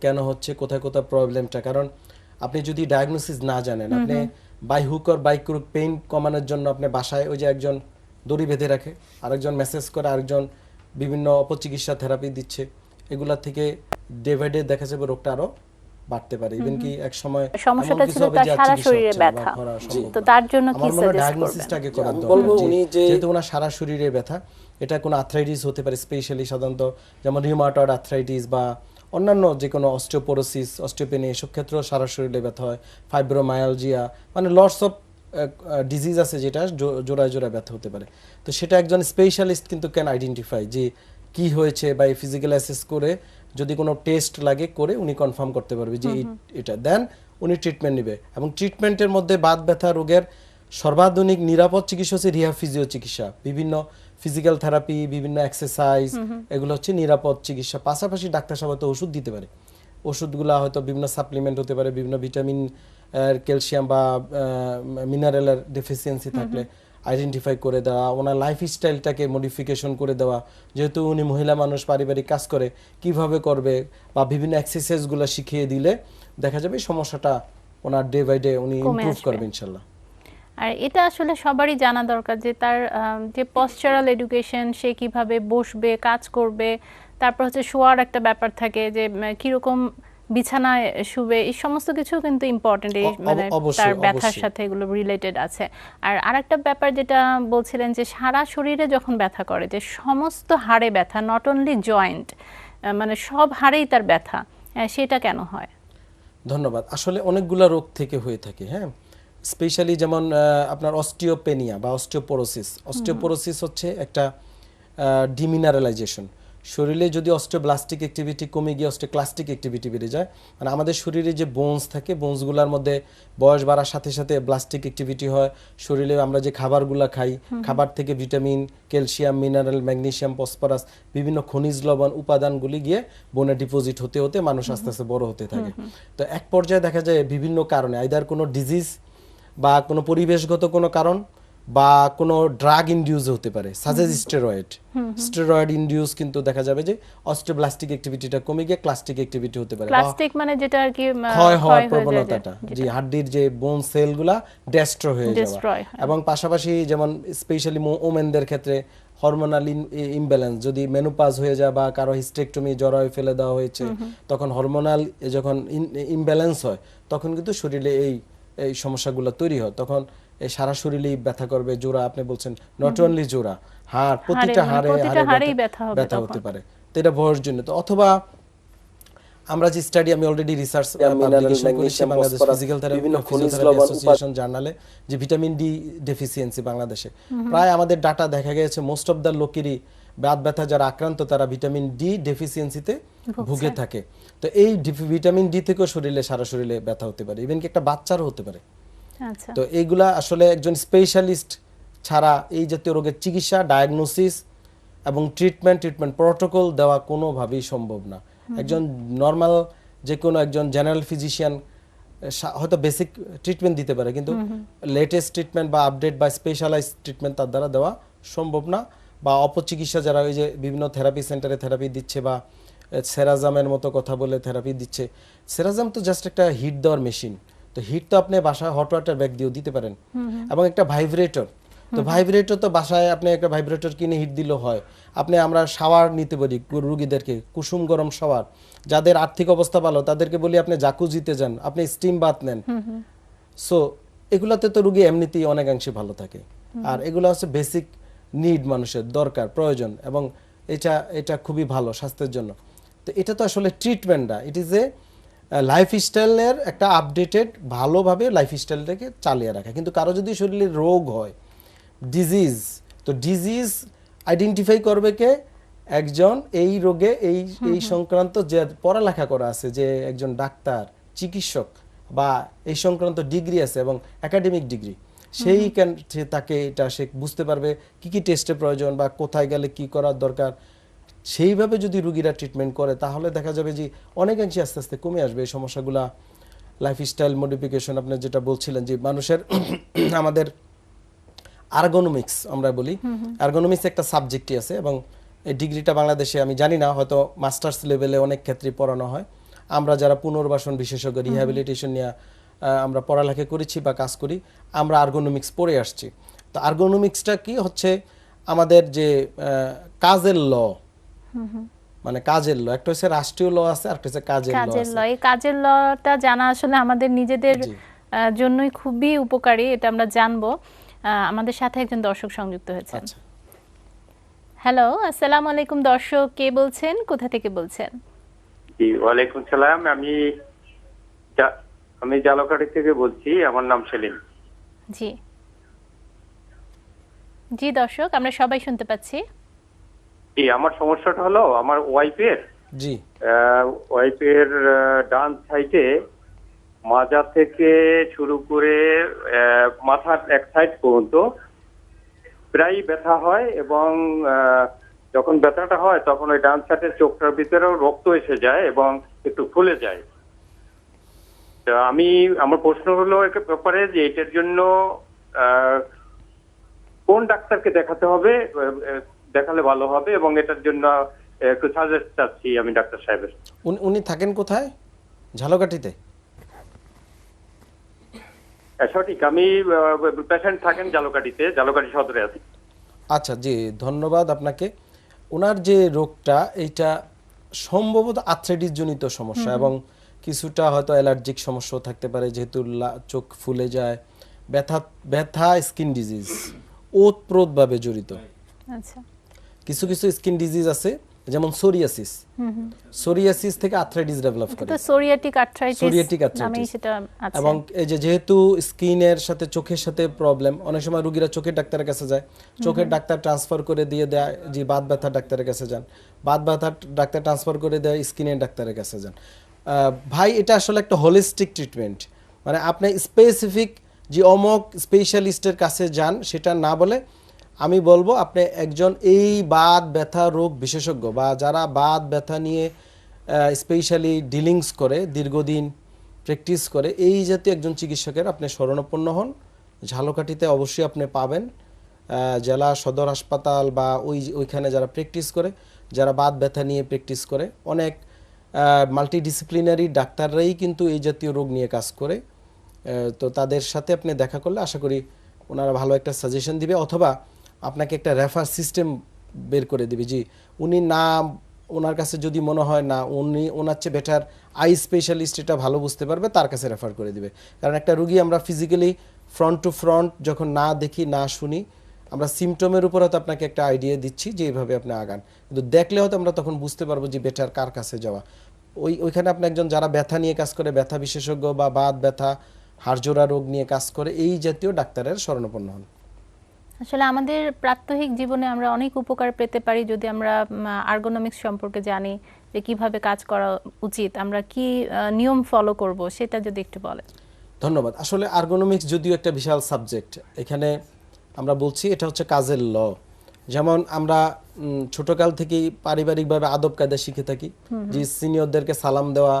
কেন হচ্ছে কোথায় কোথায় প্রবলেমটা কারণ আপনি যদি ডায়াগনোসিস না জানেন আপনি by hook or by crook pain কমানোর জন্য আপনি বাসায় ওই যে একজন দড়ি বেঁধে রাখে আরেকজন মেসেজ করে আরেকজন বিভিন্ন অপচিকিৎসা থেরাপি দিচ্ছে এগুলা থেকে ডে বাই ডে দেখা যাবে রোগটা আরও বাড়তে পারে। ইভেন কি এক সময় সমস্যাটা ছিল তার সারা শরীরে ব্যথা। তো তার জন্য কি সাজেস্ট করবেন? আমি দরকার। বলব উনি যে- যেহেতু ওনার সারা শরীরে ব্যথা এটা কোনো আর্থ্রাইটিস হতে পারে স্পেশালি সাধারণত যেমন রিউমাটয়েড আর্থ্রাইটিস বা অন্যান্য যে কোনো অস্টিওপোরোসিস অস্টিওপেনি এসব ক্ষেত্রেও সারা শরীরে ব্যথা হয় ফাইব্রোমায়ালজিয়া মানে লটস অফ ডিজিজ আছে যেটা জোড়ায় জোড়ায় ব্যথা হতে পারে। তো সেটা একজন স্পেশালিস্ট কিন্তু ক্যান আইডেন্টিফাই যে কি হয়েছে বা এই ফিজিক্যাল অ্যাসেস করে যদি কোনো টেস্ট লাগে করে উনি কনফার্ম করতে পারবে যে এটা। দেন উনি ট্রিটমেন্ট নেবে। এবং ট্রিটমেন্টের মধ্যে বাত ব্যথা রোগের সর্বাধুনিক নিরাপদ চিকিৎসা হচ্ছে রিহা ফিজিও চিকিৎসা। বিভিন্ন ফিজিক্যাল থেরাপি বিভিন্ন এক্সারসাইজ এগুলো হচ্ছে নিরাপদ চিকিৎসা। পাশাপাশি ডাক্তার সাহেব হয়তো ওষুধ দিতে পারে। ওষুধগুলো হয়তো বিভিন্ন সাপ্লিমেন্ট হতে পারে বিভিন্ন ভিটামিন ক্যালসিয়াম বা মিনারেলের ডেফিসিয়েন্সি থাকলে আইডেন্টিফাই করে দেওয়া ওনার লাইফ স্টাইলটাকে মডিফিকেশন করে দেওয়া। যেহেতু উনি মহিলা মানুষ পারিবারিক কাজ করে কীভাবে করবে বা বিভিন্ন এক্সারসাইজগুলো শিখিয়ে দিলে দেখা যাবে সমস্যাটা ওনার ডে বাই ডে উনি ইমপ্রুভ করবে ইনশাল্লাহ। আর এটা আসলে সবারই জানা দরকার যে তার যে পশ্চারাল এডুকেশন সে কীভাবে বসবে কাজ করবে তারপর হচ্ছে শোয়ার একটা ব্যাপার থাকে যে কীরকম বিছানায় শুবে এই সমস্ত কিছু কিন্তু ইম্পর্টেন্ট এই মানে তার ব্যথার সাথে এগুলো রিলেটেড আছে। আর আরেকটা ব্যাপার যেটা বলছিলেন যে সারা শরীরে যখন ব্যথা করে যে সমস্ত হাড়ে ব্যথা নট অনলি জয়েন্ট মানে সব হাড়েই তার ব্যথা সেটা কেন হয়? ধন্যবাদ। আসলে অনেকগুলা রোগ থেকে হয়ে থাকে হ্যাঁ? স্পেশালি যেমন আপনার অস্টিওপেনিয়া বা অস্টিওপোরোসিস অস্টিওপোরোসিস হচ্ছে একটা ডিমিনারেলাইজেশন শরীরে যদি অস্টিওব্লাস্টিক অ্যাক্টিভিটি কমে গিয়ে অস্টিওক্লাস্টিক অ্যাক্টিভিটি বেড়ে যায় মানে আমাদের শরীরে যে বোনস থাকে বোনসগুলোর মধ্যে বয়স বাড়ার সাথে সাথে ব্লাস্টিক অ্যাক্টিভিটি হয়। শরীরে আমরা যে খাবারগুলো খাই খাবার থেকে vitamin calcium mineral magnesium phosphorus বিভিন্ন খনিজ লবণ উপাদানগুলি গিয়ে বনে ডিপোজিট হতে হতে মানুষ আস্তে আস্তে বড় হতে থাকে। তো এক পর্যায়ে দেখা যায় বিভিন্ন কারণে আইদার কোনো ডিজিজ বা কোনো পরিবেশগত কোনো কারণ বা কোনো ড্রাগ ইনডিউস হতে পারে সাজেজ স্টেরয়েড স্টেরয়েড ইনডিউস কিন্তু দেখা যাবে যে অস্টিওব্লাস্টিক অ্যাক্টিভিটিটা কমে গিয়ে ক্লাস্টিক অ্যাক্টিভিটি হতে পারে প্লাস্টিক মানে যেটা আর কি ক্ষয় হওয়ার যে- প্রবণতাটা জি হাড্ডির যে বোন সেলগুলা ডেস্ট্রয় হয়ে যাওয়া। হ্যাঁ। এবং পাশাপাশি যেমন স্পেশালি ওমেনদের ক্ষেত্রে হরমোনাল ইমব্যালেন্স যদি মেনুপাজ হয়ে যায় বা কারও হিস্টেকটমি জরায় ফেলে দেওয়া হয়েছে তখন হরমোনাল যখন ইমব্যালেন্স হয় তখন কিন্তু শরীরে এই এই সমস্যাগুলো তৈরি হয় তখন এই সারা শরীরেই ব্যথা করবে জোড়া আপনি বলছেন নট অনলি জোড়া হাড় প্রতিটা মানে হাড়ে হাড়ে ব্যথা ব্যথা হবে ব্যথা হতে পারে। তো এটা বয়স জন্য। তো অথবা আমরা যে স্টাডি আমি অলরেডি রিসার্চ mineral, করেছি বাংলাদেশ ফিজিক্যাল থেরাপি বিভিন্ন খনিজ লবণ, অ্যাসোসিয়েশন জার্নালে যে ভিটামিন ডি ডেফিসিয়েন্সি বাংলাদেশে। প্রায় আমাদের ডাটা দেখা গেছে মোস্ট অফ দ্য লোকেরই বাত ব্যথা যারা আক্রান্ত তারা ভিটামিন ডি ডেফিসিয়েন্সিতে ভুগে থাকে। তো এই ভিটামিন ডি থেকেও শরীরে সারা শরীরে ব্যথা হতে পারে। ইভেন কি একটা বাচ্চারও হতে পারে। আচ্ছা। তো এইগুলা আসলে একজন স্পেশালিস্ট ছাড়া এই জাতীয় রোগের চিকিৎসা ডায়াগনোসিস এবং ট্রিটমেন্ট ট্রিটমেন্ট প্রোটোকল দেওয়া কোনোভাবেই সম্ভব না। একজন নর্মাল যে কোনো একজন জেনারেল ফিজিশিয়ান হয়তো বেসিক ট্রিটমেন্ট দিতে পারে কিন্তু লেটেস্ট ট্রিটমেন্ট বা আপডেট বা স্পেশালাইজ ট্রিটমেন্ট তার দ্বারা দেওয়া সম্ভব না। বা অপচিকিৎসা যারা ওই যে বিভিন্ন থেরাপি সেন্টারে থেরাপি দিচ্ছে বা সেরাজামের মতো কথা বলে থেরাপি দিচ্ছে সেরাজাম তো জাস্ট একটা হিট দেওয়ার মেশিন তো হিট তো আপনি বাসায় হট ওয়াটার ব্যাগ দিয়েও দিতে পারেন। এবং একটা ভাইব্রেটর তো ভাইব্রেটর তো বাসায় আপনি একটা ভাইব্রেটর কিনে হিট দিলেও হয়। আপনি আমরা শাওয়ার নিতে পারি গু- রুগীদেরকে কুসুম গরম শাওয়ার যাদের আর্থিক অবস্থা ভালো তাদেরকে বলি আপনি জাকুজিতে যান আপনি স্টিম বাথ নেন। সো এগুলাতে তো রুগী এমনিতেই অনেকাংশে ভালো থাকে। আর এগুলো হচ্ছে বেসিক নিড মানুষের দরকার প্রয়োজন এবং এটা এটা খুবই ভালো স্বাস্থ্যের জন্য। তো এটা তো আসলে ট্রিটমেন্ট না ইট ইজ এ লাইফ স্টাইলের একটা আপডেটেড ভালোভাবে লাইফ স্টাইলটাকে চালিয়ে রাখা। কিন্তু কারও যদি শরীরে রোগ হয় ডিজিজ তো ডিজিজ আইডেন্টিফাই করবে কে? একজন এই রোগে এই এই সংক্রান্ত যে পড়ালেখা করা আছে যে একজন ডাক্তার চিকিৎসক বা এই সংক্রান্ত ডিগ্রি আছে এবং একাডেমিক ডিগ্রি সেই কেন সে তাকে এটা সে বুঝতে পারবে কি কি টেস্টের প্রয়োজন বা কোথায় গেলে কি করার দরকার সেইভাবে যদি রুগীরা ট্রিটমেন্ট করে তাহলে দেখা যাবে যে অনেকাংশে আস্তে আস্তে কমে আসবে এই সমস্যাগুলা। লাইফস্টাইল মডিফিকেশন আপনি যেটা বলছিলেন যে মানুষের আমাদের আর্গোনমিক্স আমরা বলি। আর্গোনমিক্স একটা সাবজেক্টই আছে এবং এই ডিগ্রিটা বাংলাদেশে আমি জানি না হয়তো মাস্টার্স লেভেলে অনেক ক্ষেত্রে পড়ানো হয়। আমরা যারা পুনর্বাসন বিশেষজ্ঞ রিহ্যাবিলিটেশন নিয়ে আমরা পড়ালেখা করেছি বা কাজ করি আমরা আর্গোনমিক্স পড়ে আসছি। তো আর্গোনমিক্সটা কি হচ্ছে আমাদের যে কাজের ল। মানে কাজের ল একটা হচ্ছে রাষ্ট্রীয় ল আছে আর একটা হচ্ছে কাজের ল কাজের ল। এই কাজের লটা জানা আসলে আমাদের নিজেদের জন্যই খুবই উপকারী এটা আমরা জানব। আহ, আমাদের সাথে একজন দর্শক সংযুক্ত হয়েছেন। আচ্ছা। হ্যালো আসসালামু আলাইকুম দর্শক কে বলছেন? কোথা থেকে বলছেন? জি ওয়ালাইকুম সালাম আমি আমি জালকাঠি থেকে বলছি আমার নাম সেলিম। জি। জি দর্শক আমরা সবাই শুনতে পাচ্ছি। জি আমার সমস্যাটা হলো আমার ওয়াইফের জি। ওয়াইফের ডান সাইডে মাজা থেকে শুরু করে আহ, মাথার এক সাইড পর্যন্ত প্রায় ব্যথা হয় এবং আহ, যখন ব্যথাটা হয় তখন ওই ডান সাইডের চোখটার ভিতরেও রক্ত এসে যায় এবং একটু ফুলে যায়। তো আমি আমার প্রশ্ন হলো এর ব্যাপারে যে এটার জন্য আহ, কোন ডাক্তারকে দেখাতে হবে দেখালে ভালো হবে এবং এটার জন্য একটু সাজেস্ট চাচ্ছি আমি ডাক্তার সাহেবের। উনি- উনি থাকেন কোথায়? ঝালকাঠিতে? সঠিক আমি পেশেন্ট থাকেন জালকাঠিতে জালকাঠি সদরে আছি। আচ্ছা জি ধন্যবাদ আপনাকে। ওনার যে রোগটা এইটা সম্ভবত আর্থ্রাইটিস জনিত সমস্যা এবং কিছুটা হয়তো অ্যালার্জিক সমস্যাও থাকতে পারে যেহেতু চোখ ফুলে যায় ব্যথা ব্যথা স্কিন ডিজিজ ওতপ্রোতভাবে জড়িত। আচ্ছা। কিছু কিছু স্কিন ডিজিজ আছে যেমন সোরিয়াসিস সোরিয়াসিস থেকে আর্থ্রাইটিস ডেভেলপ করে। Psoriatic arthritis Psoriatic arthritis। নামেই সেটা আছে। এবং এই যে যেহেতু স্কিনের সাথে চোখের সাথে প্রবলেম অনেক সময় রুগীরা চোখের ডাক্তারের কাছে যায়। চোখের ডাক্তার ট্রান্সফার করে দিয়ে দেয় যে বাত ব্যথা ডাক্তারের কাছে যান। বাত ব্যথা ডাক্তার ট্রান্সফার করে দেয় স্কিনের ডাক্তারের কাছে যান। ভাই, এটা আসলে একটা হোলিস্টিক ট্রিটমেন্ট মানে আপনি স্পেসিফিক যে অমক স্পেশালিস্টের কাছে যান, সেটা না বলে আমি বলব আপনি একজন এই বাত ব্যথা রোগ বিশেষজ্ঞ বা যারা বাত ব্যথা নিয়ে স্পেশালি ডিলিংস করে, দীর্ঘদিন প্র্যাকটিস করে, এই জাতীয় একজন চিকিৎসকের আপনি শরণাপন্ন হন। ঝালকাঠিতে অবশ্যই আপনি পাবেন। জেলা সদর হাসপাতাল বা ওই, ওইখানে যারা প্র্যাকটিস করে, যারা বাত ব্যথা নিয়ে প্র্যাকটিস করে, অনেক মাল্টিডিসিপ্লিনারি ডাক্তাররাই কিন্তু এই জাতীয় রোগ নিয়ে কাজ করে। তো তাদের সাথে আপনি দেখা করলে আশা করি ওনারা ভালো একটা সাজেশন দিবে অথবা আপনাকে একটা রেফার সিস্টেম বের করে দিবে জি উনি না, ওনার কাছে যদি মনে হয় না, উনি, ওনার চেয়ে বেটার আই স্পেশালিস্ট এটা ভালো বুঝতে পারবে, তার কাছে রেফার করে দিবে। কারণ একটা রুগী আমরা ফিজিক্যালি ফ্রন্ট টু ফ্রন্ট যখন না দেখি, না শুনি আমরা সিমটমের উপর হয়তো আপনাকে একটা আইডিয়া দিচ্ছি যে এইভাবে আপনি আগান। কিন্তু দেখলে হয়তো আমরা তখন বুঝতে পারব যে বেটার কার কাছে যাওয়া। ওই ওইখানে আপনি একজন যারা ব্যথা নিয়ে কাজ করে ব্যথা বিশেষজ্ঞ বা বাত ব্যথা হাড়জোড়া রোগ নিয়ে কাজ করে এই জাতীয় ডাক্তারের শরণাপন্ন হন। আসলে আমাদের প্রাত্যহিক জীবনে আমরা অনেক উপকার পেতে পারি যদি আমরা আর্গোনমিক্স সম্পর্কে জানি যে কীভাবে কাজ করা উচিত আমরা কি নিয়ম ফলো করব সেটা যদি একটু বলেন। ধন্যবাদ। আসলে আর্গোনমিক্স যদিও একটা বিশাল সাবজেক্ট এখানে আমরা বলছি এটা হচ্ছে কাজের ল। যেমন আমরা ছোটকাল থেকেই পারিবারিকভাবে আদব কায়দা শিখে থাকি। যে সিনিয়রদেরকে সালাম দেওয়া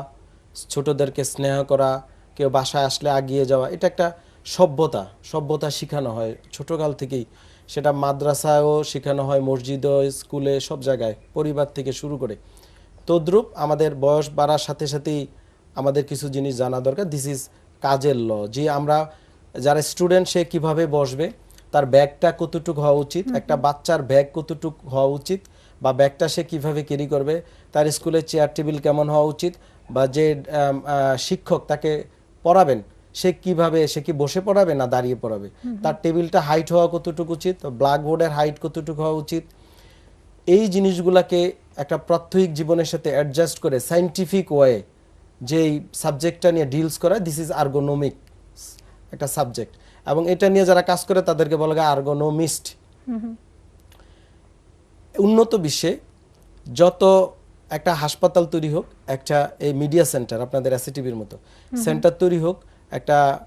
ছোটদেরকে স্নেহ করা কেউ বাসায় আসলে আগিয়ে যাওয়া এটা একটা সভ্যতা সভ্যতা শেখানো হয়। ছোটকাল থেকেই সেটা মাদ্রাসায়ও শেখানো হয় মসজিদও স্কুলে সব জায়গায় পরিবার থেকে শুরু করে। তদ্রূপ আমাদের বয়স বাড়ার সাথে সাথেই আমাদের কিছু জিনিস জানা দরকার। দিস ইজ কাজের ল। যে আমরা যারা স্টুডেন্ট সে কীভাবে বসবে তার ব্যাগটা কতটুকু হওয়া উচিত একটা বাচ্চার ব্যাগ কতটুকু হওয়া উচিত বা ব্যাগটা সে কীভাবে ক্যারি করবে তার স্কুলের চেয়ার টেবিল কেমন হওয়া উচিত বা যে শিক্ষক তাকে পড়াবেন সে কীভাবে সে কি বসে পড়াবে না দাঁড়িয়ে পড়াবে? তার টেবিলটা হাইট হওয়া কতটুকু উচিত ব্ল্যাকবোর্ডের হাইট কতটুকু হওয়া উচিত? এই জিনিসগুলোকে একটা প্রাত্যহিক জীবনের সাথে অ্যাডজাস্ট করে সাইন্টিফিক ওয়ে যেই সাবজেক্টটা নিয়ে ডিলস করা দিস ইজ আর্গোনমিক একটা সাবজেক্ট এবং এটা নিয়ে যারা কাজ করে তাদেরকে বলা হয় আর্গোনমিস্ট উন্নত বিশ্বে যত একটা হাসপাতাল তৈরি হোক একটা এই মিডিয়া সেন্টার আপনাদের এসিটিভির মতো সেন্টার তৈরি হোক একটা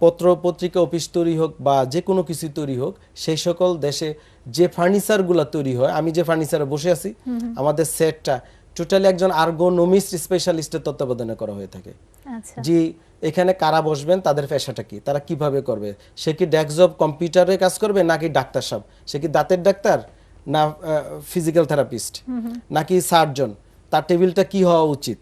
পত্র পত্রিকা অফিস তৈরি হোক বা যে কোনো কিছু তৈরি হোক সেই সকল দেশে যে ফার্নিচারগুলো তৈরি হয় আমি যে ফার্নিচারে বসে আছি আমাদের সেটটা টোটালি একজন আর্গোনমিস্ট স্পেশালিস্টের তত্ত্বাবধানে করা হয়ে থাকে। আচ্ছা। জি এখানে কারা বসবেন তাদের পেশাটা কি? তারা কীভাবে করবে? সে কি ডেস্কজব কম্পিউটারে কাজ করবে নাকি ডাক্তার সাহেব? সে কি দাঁতের ডাক্তার না ফিজিক্যাল থেরাপিস্ট নাকি সার্জন তার টেবিলটা কি হওয়া উচিত?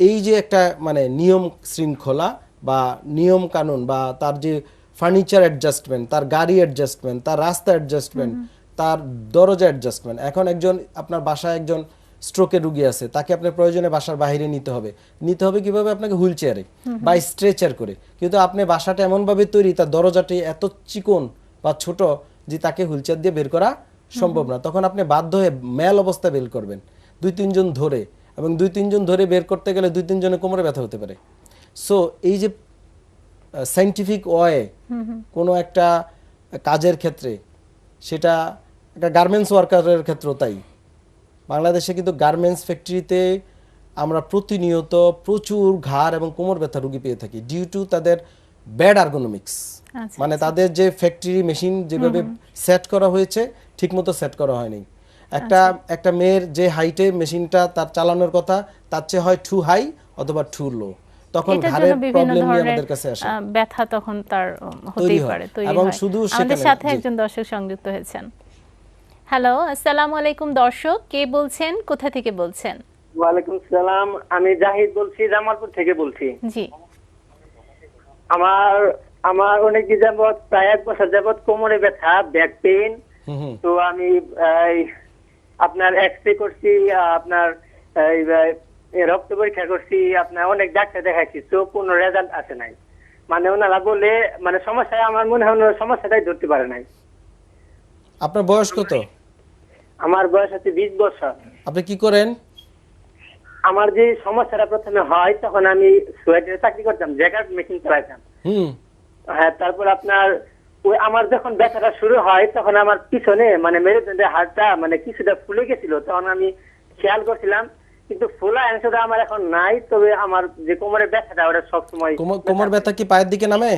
এই যে একটা মানে নিয়ম শৃঙ্খলা বা নিয়ম কানুন বা তার যে ফার্নিচার অ্যাডজাস্টমেন্ট তার গাড়ি অ্যাডজাস্টমেন্ট তার রাস্তা অ্যাডজাস্টমেন্ট তার দরজা অ্যাডজাস্টমেন্ট এখন একজন আপনার বাসায় একজন স্ট্রোকের রুগী আছে, তাকে আপনার প্রয়োজনে বাসার বাইরে নিতে হবে। নিতে হবে কীভাবে? আপনাকে হুইল চেয়ারে বা স্ট্রেচার করে। কিন্তু আপনি বাসাটা এমনভাবে তৈরি, তার দরজাটি এত চিকন বা ছোট যে তাকে হুইল চেয়ার দিয়ে বের করা সম্ভব না। তখন আপনি বাধ্য হয়ে মেল অবস্থায় বের করবেন। দুই তিনজন ধরে এবং দুই তিনজন ধরে বের করতে গেলে দুই তিনজনের কোমরে ব্যথা হতে পারে। সো এই যে সাইন্টিফিক ওয়ে কোনো একটা কাজের ক্ষেত্রে, সেটা একটা গার্মেন্টস ওয়ার্কারের ক্ষেত্রেও তাই। বাংলাদেশে কিন্তু গার্মেন্টস ফ্যাক্টরিতে আমরা প্রতিনিয়ত প্রচুর ঘাড় এবং কোমর ব্যথা রুগী পেয়ে থাকি ডিউ টু তাদের ব্যাড আর্গোনমিক্স আচ্ছা, মানে তাদের যে ফ্যাক্টরি মেশিন যেভাবে সেট করা হয়েছে ঠিকমতো সেট করা হয়নি। একটা আচ্ছা। একটা মেয়ের যে হাইটে মেশিনটা তার চালানোর কথা তার চেয়ে হয় টু হাই অথবা টু লো তখন ঘাড়ের প্রবলেম নিয়ে আমাদের কাছে আসে। ব্যথা তখন তার হতেই পারে এবং শুধু আমাদের সাথে একজন দর্শক সংযুক্ত হয়েছেন। হ্যালো আসসালামু আলাইকুম দর্শক কে বলছেন কোথা থেকে বলছেন? ওয়ালাইকুম সালাম আমি জাহিদ বলছি জামালপুর থেকে বলছি। জি। আমার আমার অনেক দিন যাবৎ প্রায় এক বছর যাবৎ কোমরে ব্যথা ব্যাক পেইন তো আমি আপনার এক্স রে করছি আপনার রক্ত পরীক্ষা করছি আপনার অনেক ডাক্তার দেখাচ্ছি তো কোনো রেজাল্ট আসে নাই। মানে ওনারা বলে মানে সমস্যা আমার মনে হয় ওনারা সমস্যাটাই ধরতে পারে নাই। আপনার বয়স কত? আমার বয়স হচ্ছে বিশ বছর। আপনি কি করেন? আমার যে সমস্যাটা প্রথমে হয় তখন আমি সোয়েটারে চাকরি করতাম জ্যাকেট মেশিন চালাইতাম। হ্যাঁ তারপর আপনার ওই আমার যখন ব্যথাটা শুরু হয় তখন আমার পিছনে মানে মেরুদণ্ডের হাড়টা মানে কিছুটা ফুলে গেছিল তখন আমি খেয়াল করছিলাম কিন্তু ফোলা অংশটা আমার এখন নাই তবে আমার যে কোমরের ব্যথাটা ওটা সবসময় কোমর কোমর ব্যথা। কি পায়ের দিকে নামে?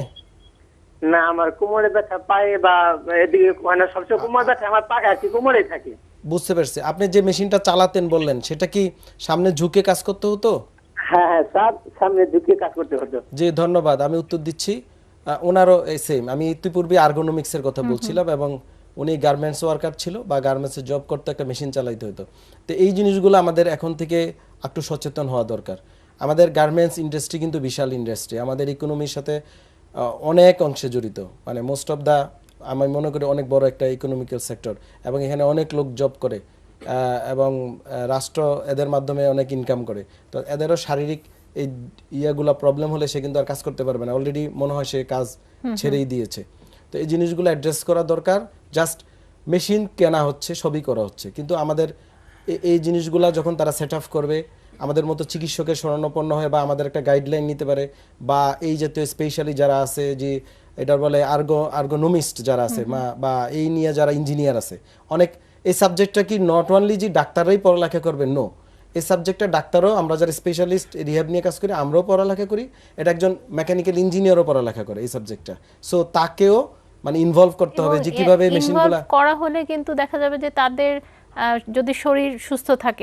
না আমার কোমরে ব্যথা পায়ে বা এদিকে মানে সবসময় কোমর ব্যথা আমার পায়ে আর কি কোমরেই থাকে। বুঝতে পারছি। আপনি যে মেশিনটা চালাতেন বললেন সেটা কি সামনে ঝুঁকে কাজ করতে হতো? হ্যাঁ হ্যাঁ সব সামনে ঝুঁকিয়ে কাজ করতে হতো। জি ধন্যবাদ। আমি উত্তর দিচ্ছি ওনারও সেম আমি ইতিপূর্বে আর্গোনমিক্সের কথা বলছিলাম এবং উনি গার্মেন্টস ওয়ার্কার ছিল বা গার্মেন্টসে জব করতে একটা মেশিন চালাইতে হতো। তো এই জিনিসগুলো আমাদের এখন থেকে একটু সচেতন হওয়া দরকার। আমাদের গার্মেন্টস ইন্ডাস্ট্রি কিন্তু বিশাল ইন্ডাস্ট্রি আমাদের ইকোনমির সাথে আহ, অনেক অংশে জড়িত। মানে মোস্ট অফ দা আমি মনে করি অনেক বড় একটা ইকোনমিক্যাল সেক্টর এবং এখানে অনেক লোক জব করে এবং রাষ্ট্র এদের মাধ্যমে অনেক ইনকাম করে। তো এদেরও শারীরিক এই ইয়াগুলা প্রবলেম হলে সে কিন্তু আর কাজ করতে পারবে না। অলরেডি মনে হয় সে কাজ ছেড়েই দিয়েছে। তো এই জিনিসগুলো অ্যাড্রেস করা দরকার। জাস্ট মেশিন কেনা হচ্ছে সবই করা হচ্ছে। কিন্তু আমাদের এই জিনিসগুলা যখন তারা সেট আপ করবে আমাদের মতো চিকিৎসকের শরণাপন্ন হয়ে বা আমাদের একটা গাইডলাইন নিতে পারে বা এই জাতীয় স্পেশালি যারা আছে যে এটার বলে আর্গো আর্গোনমিস্ট যারা আছে বা এই নিয়ে যারা ইঞ্জিনিয়ার আছে। অনেক এই সাবজেক্টটা কি নট অনলি যে ডাক্তাররাই পড়ালেখা করবেন নো এই সাবজেক্টটা ডাক্তারও আমরা যারা স্পেশালিস্ট রিহ্যাব নিয়ে কাজ করি আমরাও পড়ালেখা করি। এটা একজন মেকানিক্যাল ইঞ্জিনিয়ারও পড়ালেখা করে এই সাবজেক্টটা সো তাকেও মানে ইনভলভ করতে হবে যে কীভাবে মেশিনগুলা করা হলে কিন্তু দেখা যাবে যে তাদের যদি শরীর সুস্থ থাকে